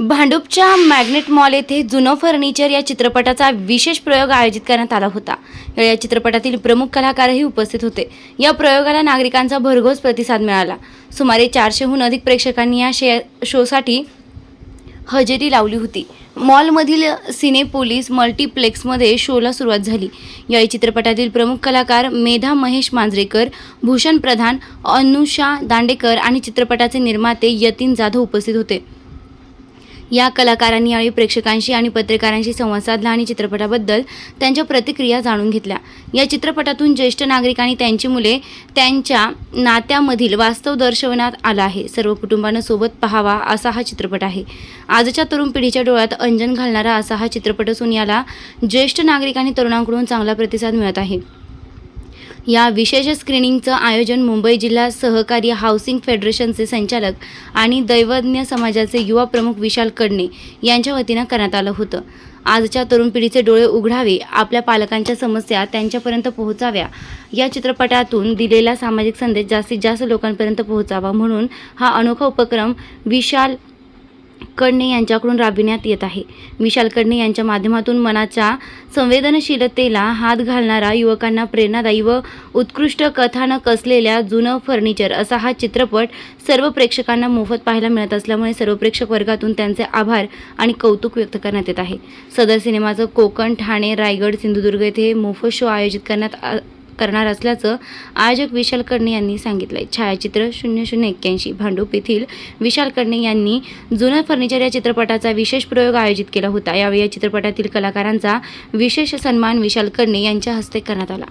भांडूपच्या magnet mall येथे जुनं furniture या चित्रपटाचा विशेष प्रयोग आयोजित करण्यात आला होता. या चित्रपटातील प्रमुख कलाकारही उपस्थित होते. या प्रयोगाला नागरिकांचा भरघोस प्रतिसाद मिळाला. सुमारे चारशेहून अधिक प्रेक्षकांनी या शे शोसाठी हजेरी लावली होती. मॉलमधील सिनेपोलिस मल्टिप्लेक्समध्ये शोला सुरुवात झाली. या चित्रपटातील प्रमुख कलाकार मेधा महेश मांजरेकर भूषण प्रधान अनुषा दांडेकर आणि चित्रपटाचे निर्माते यतीन जाधव उपस्थित होते. या कलाकारांनी यावेळी प्रेक्षकांशी आणि पत्रकारांशी संवाद साधला आणि चित्रपटाबद्दल त्यांच्या प्रतिक्रिया जाणून घेतल्या. या चित्रपटातून ज्येष्ठ नागरिक आणि त्यांची मुले त्यांच्या नात्यामधील वास्तव दर्शवण्यात आला आहे. सर्व कुटुंबानं सोबत पहावा असा हा चित्रपट आहे. आजच्या तरुण पिढीच्या डोळ्यात अंजन घालणारा असा हा चित्रपट असून याला ज्येष्ठ नागरिक आणि तरुणांकडून चांगला प्रतिसाद मिळत आहे. या विशेष स्क्रीनिंगचं आयोजन मुंबई जिल्हा सहकारी हाऊसिंग फेडरेशनचे संचालक आणि दैवज्ञ समाजाचे युवा प्रमुख विशाल कडणे यांच्या वतीनं करण्यात आलं होतं. आजच्या तरुण पिढीचे डोळे उघडावे आपल्या पालकांच्या समस्या त्यांच्यापर्यंत पोहोचाव्या या चित्रपटातून दिलेला सामाजिक संदेश जास्तीत जास्त लोकांपर्यंत पोहोचावा म्हणून हा अनोखा उपक्रम विशाल कडणे यांच्याकडून राबविण्यात येत आहे. विशाल कडणे यांच्या माध्यमातून मनाच्या संवेदनशीलतेला हात घालणारा युवकांना प्रेरणादायी व उत्कृष्ट कथानक असलेल्या जुनं फर्निचर असा हा चित्रपट सर्व प्रेक्षकांना मोफत पाहायला मिळत असल्यामुळे सर्व प्रेक्षक वर्गातून त्यांचे आभार आणि कौतुक व्यक्त करण्यात येत आहे. सदर सिनेमाचं कोकण ठाणे रायगड सिंधुदुर्ग येथे मोफत शो आयोजित करण्यात आ- करणार असल्याचं आयोजक विशाल कर्णे यांनी सांगितलंय. छायाचित्र शून्य शून्य एक्क्याऐंशी भांडूप येथील विशाल कडणे यांनी जुनं फर्निचर या चित्रपटाचा विशेष प्रयोग आयोजित केला होता. यावेळी या चित्रपटातील कलाकारांचा विशेष सन्मान विशाल कडणे यांच्या हस्ते करण्यात आला.